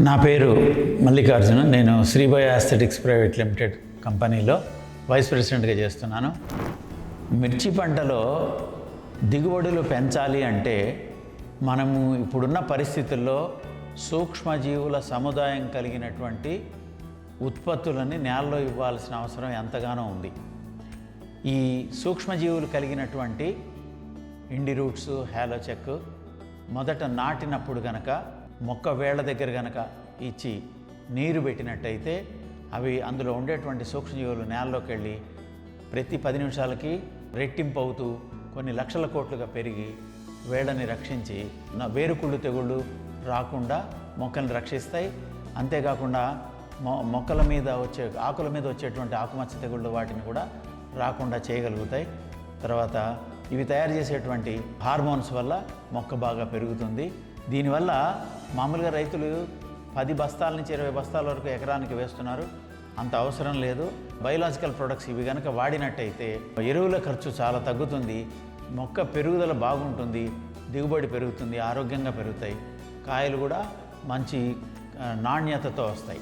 నా పేరు మల్లికార్జున. నేను శ్రీభయ ఆస్థెటిక్స్ ప్రైవేట్ లిమిటెడ్ కంపెనీలో వైస్ ప్రెసిడెంట్గా చేస్తున్నాను. మిర్చి పంటలో దిగుబడులు పెంచాలి అంటే మనము ఇప్పుడున్న పరిస్థితుల్లో సూక్ష్మజీవుల సముదాయం కలిగినటువంటి ఉత్పత్తులని నేలలో ఇవ్వాల్సిన అవసరం ఎంతగానో ఉంది. ఈ సూక్ష్మజీవులు కలిగినటువంటి ఇండి రూట్స్ హ్యాలోచెక్ మొదట నాటినప్పుడు కనుక మొక్క వేళ్ళ దగ్గర కనుక ఇచ్చి నీరు పెట్టినట్టయితే అవి అందులో ఉండేటువంటి సూక్ష్మజీవులు నేలలోకి వెళ్ళి ప్రతి పది నిమిషాలకి రెట్టింపు అవుతూ కొన్ని లక్షల కోట్లుగా పెరిగి వేళ్ళని రక్షించి నా వేరుకుళ్ళు తెగుళ్ళు రాకుండా మొక్కల్ని రక్షిస్తాయి. అంతేకాకుండా మొ మొక్కల మీద వచ్చే ఆకుల మీద వచ్చేటువంటి ఆకుమచ్చ తెగుళ్ళు వాటిని కూడా రాకుండా చేయగలుగుతాయి. తర్వాత ఇవి తయారు చేసేటువంటి హార్మోన్స్ వల్ల మొక్క బాగా పెరుగుతుంది. దీనివల్ల మామూలుగా రైతులు పది బస్తాల నుంచి ఇరవై బస్తాల వరకు ఎకరానికి వేస్తున్నారు. అంత అవసరం లేదు. బయలాజికల్ ప్రొడక్ట్స్ ఇవి కనుక వాడినట్టయితే ఎరువుల ఖర్చు చాలా తగ్గుతుంది. మొక్క పెరుగుదల బాగుంటుంది. దిగుబడి పెరుగుతుంది. ఆరోగ్యంగా పెరుగుతాయి. కాయలు కూడా మంచి నాణ్యతతో వస్తాయి.